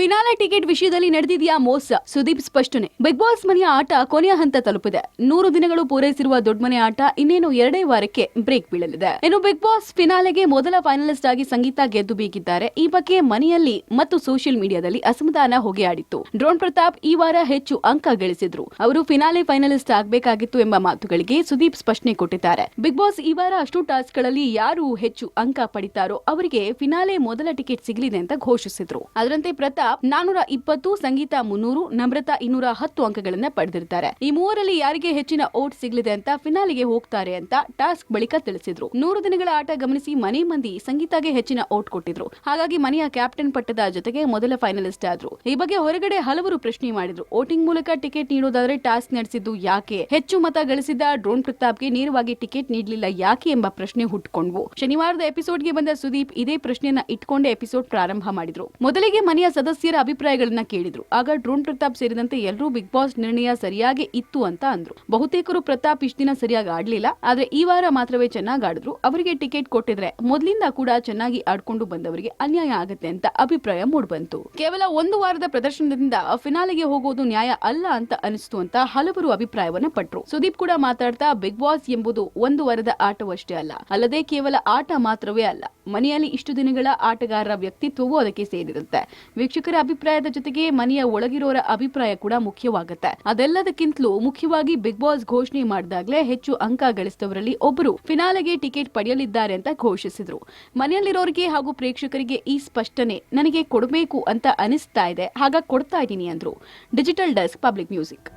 Finale ticket ವಿಷಯದಲ್ಲಿ ನಡೆದಿದೆಯಾ ಮೋಸ? ಸುದೀಪ್ ಸ್ಪಷ್ಟನೆ. ಬಿಗ್ ಬಾಸ್ ಮನೆಯ ಆಟ ಕೊನೆಯ ಹಂತ ತಲುಪಿದೆ. ನೂರು ದಿನಗಳು ಪೂರೈಸಿರುವ ದೊಡ್ಡ ಮನೆ ಆಟ ಇನ್ನೇನು ಎರಡೇ ವಾರಕ್ಕೆ ಬ್ರೇಕ್ ಬೀಳಲಿದೆ. ಇನ್ನು ಬಿಗ್ ಬಾಸ್ ಫಿನಾಲೆಗೆ ಮೊದಲ ಫೈನಲಿಸ್ಟ್ ಆಗಿ ಸಂಗೀತ ಗೆದ್ದು ಬೀಗಿದ್ದಾರೆ. ಈ ಬಗ್ಗೆ ಮನೆಯಲ್ಲಿ ಮತ್ತು ಸೋಷಿಯಲ್ ಮೀಡಿಯಾದಲ್ಲಿ ಅಸಮಾಧಾನ ಹೊಗೆಯಾಡಿತ್ತು. ಡ್ರೋನ್ ಪ್ರತಾಪ್ ಈ ವಾರ ಹೆಚ್ಚು ಅಂಕ ಗಳಿಸಿದ್ರು. ಅವರು ಫಿನಾಲೆ ಫೈನಲಿಸ್ಟ್ ಆಗಬೇಕಾಗಿತ್ತು ಎಂಬ ಮಾತುಗಳಿಗೆ ಸುದೀಪ್ ಸ್ಪಷ್ಟನೆ ಕೊಟ್ಟಿದ್ದಾರೆ. ಬಿಗ್ ಬಾಸ್ ಈ ವಾರ ಅಷ್ಟು ಟಾಸ್ಕ್ಗಳಲ್ಲಿ ಯಾರು ಹೆಚ್ಚು ಅಂಕ ಪಡಿತಾರೋ ಅವರಿಗೆ ಫಿನಾಲೆ ಮೊದಲ ಟಿಕೆಟ್ ಸಿಗಲಿದೆ ಅಂತ ಘೋಷಿಸಿದ್ರು. ಅದರಂತೆ ಪ್ರತಾಪ್ ನಾನೂರ ಇಪ್ಪತ್ತು ಸಂಗೀತ ಮುನ್ನೂರು, ನಮ್ರತಾ ಇನ್ನೂರ ಹತ್ತು ಅಂಕಗಳನ್ನ ಪಡೆದಿರ್ತಾರೆ. ಈ ಮೂವರಲ್ಲಿ ಯಾರಿಗೆ ಹೆಚ್ಚಿನ ಓಟ್ ಸಿಗಲಿದೆ ಅಂತ ಫಿನಾಲಿಗೆ ಹೋಗ್ತಾರೆ ಅಂತ ಟಾಸ್ಕ್ ಬಳಿಕ ತಿಳಿಸಿದ್ರು. ನೂರು ದಿನಗಳ ಆಟ ಗಮನಿಸಿ ಮನೆ ಮಂದಿ ಸಂಗೀತಾಗೆ ಹೆಚ್ಚಿನ ಓಟ್ ಕೊಟ್ಟಿದ್ರು. ಹಾಗಾಗಿ ಮನೆಯ ಕ್ಯಾಪ್ಟನ್ ಪಟ್ಟದ ಜೊತೆಗೆ ಮೊದಲ ಫೈನಲಿಸ್ಟ್ ಆದ್ರು. ಈ ಬಗ್ಗೆ ಹೊರಗಡೆ ಹಲವರು ಪ್ರಶ್ನೆ ಮಾಡಿದ್ರು. ವೋಟಿಂಗ್ ಮೂಲಕ ಟಿಕೆಟ್ ನೀಡೋದಾದ್ರೆ ಟಾಸ್ಕ್ ನಡೆಸಿದ್ದು ಯಾಕೆ? ಹೆಚ್ಚು ಮತ ಗಳಿಸಿದ ಡ್ರೋನ್ ಪ್ರತಾಪ್ಗೆ ನೇರವಾಗಿ ಟಿಕೆಟ್ ನೀಡಲಿಲ್ಲ ಯಾಕೆ ಎಂಬ ಪ್ರಶ್ನೆ ಹುಟ್ಟುಕೊಂಡ್ವು ಶನಿವಾರದ ಎಪಿಸೋಡ್ಗೆ ಬಂದ ಸುದೀಪ್ ಇದೇ ಪ್ರಶ್ನೆಯನ್ನ ಇಟ್ಕೊಂಡೇ ಎಪಿಸೋಡ್ ಪ್ರಾರಂಭ ಮಾಡಿದ್ರು. ಮೊದಲಿಗೆ ಮನೆಯ ಸದಸ್ಯರ ಅಭಿಪ್ರಾಯಗಳನ್ನ ಕೇಳಿದ್ರು. ಆಗ ಡ್ರೋನ್ ಪ್ರತಾಪ್ ಸೇರಿದಂತೆ ಎಲ್ಲರೂ ಬಿಗ್ ಬಾಸ್ ನಿರ್ಣಯ ಸರಿಯಾಗಿ ಇತ್ತು ಅಂತ ಅಂದ್ರು. ಬಹುತೇಕರು ಪ್ರತಾಪ್ ಇಷ್ಟ ದಿನ ಸರಿಯಾಗಿ ಆಡ್ಲಿಲ್ಲ, ಆದ್ರೆ ಈ ವಾರ ಮಾತ್ರವೇ ಚೆನ್ನಾಗಿ ಆಡಿದ್ರು. ಅವರಿಗೆ ಟಿಕೆಟ್ ಕೊಟ್ಟಿದ್ರೆ ಮೊದಲಿಂದ ಕೂಡ ಚೆನ್ನಾಗಿ ಆಡ್ಕೊಂಡು ಬಂದವರಿಗೆ ಅನ್ಯಾಯ ಆಗತ್ತೆ ಅಂತ ಅಭಿಪ್ರಾಯ ಮೂಡ್ಬಂತು ಕೇವಲ ಒಂದು ವಾರದ ಪ್ರದರ್ಶನದಿಂದ ಫಿನಾಲೆಗೆ ಹೋಗೋದು ನ್ಯಾಯ ಅಲ್ಲ ಅಂತ ಅನಿಸ್ತು ಅಂತ ಹಲವರು ಅಭಿಪ್ರಾಯವನ್ನ ಪಟ್ರು. ಸುದೀಪ್ ಕೂಡ ಮಾತಾಡ್ತಾ, ಬಿಗ್ ಬಾಸ್ ಎಂಬುದು ಒಂದು ವಾರದ ಆಟವಷ್ಟೇ ಅಲ್ಲ. ಅಲ್ಲದೆ ಕೇವಲ ಆಟ ಮಾತ್ರವೇ ಅಲ್ಲ. ಮನೆಯಲ್ಲಿ ಇಷ್ಟು ದಿನಗಳ ಆಟಗಾರರ ವ್ಯಕ್ತಿತ್ವವು ಅದಕ್ಕೆ ಸೇರಿರುತ್ತೆ. ವೀಕ್ಷಕರ ಅಭಿಪ್ರಾಯದ ಜೊತೆಗೆ ಮನೆಯ ಒಳಗಿರೋರ ಅಭಿಪ್ರಾಯ ಕೂಡ ಮುಖ್ಯವಾಗುತ್ತೆ. ಅದೆಲ್ಲದಕ್ಕಿಂತಲೂ ಮುಖ್ಯವಾಗಿ ಬಿಗ್ ಬಾಸ್ ಘೋಷಣೆ ಮಾಡಿದಾಗಲೇ ಹೆಚ್ಚು ಅಂಕ ಗಳಿಸಿದವರಲ್ಲಿ ಒಬ್ಬರು ಫಿನಾಲೆಗೆ ಟಿಕೆಟ್ ಪಡೆಯಲಿದ್ದಾರೆ ಅಂತ ಘೋಷಿಸಿದ್ರು. ಮನೆಯಲ್ಲಿರೋರಿಗೆ ಹಾಗೂ ಪ್ರೇಕ್ಷಕರಿಗೆ ಈ ಸ್ಪಷ್ಟನೆ ನನಗೆ ಕೊಡಬೇಕು ಅಂತ ಅನಿಸ್ತಾ ಇದೆ. ಹಾಗಾಗಿ ಕೊಡ್ತಾ ಇದ್ದೀನಿ ಅಂದ್ರು. Digital desk, public music.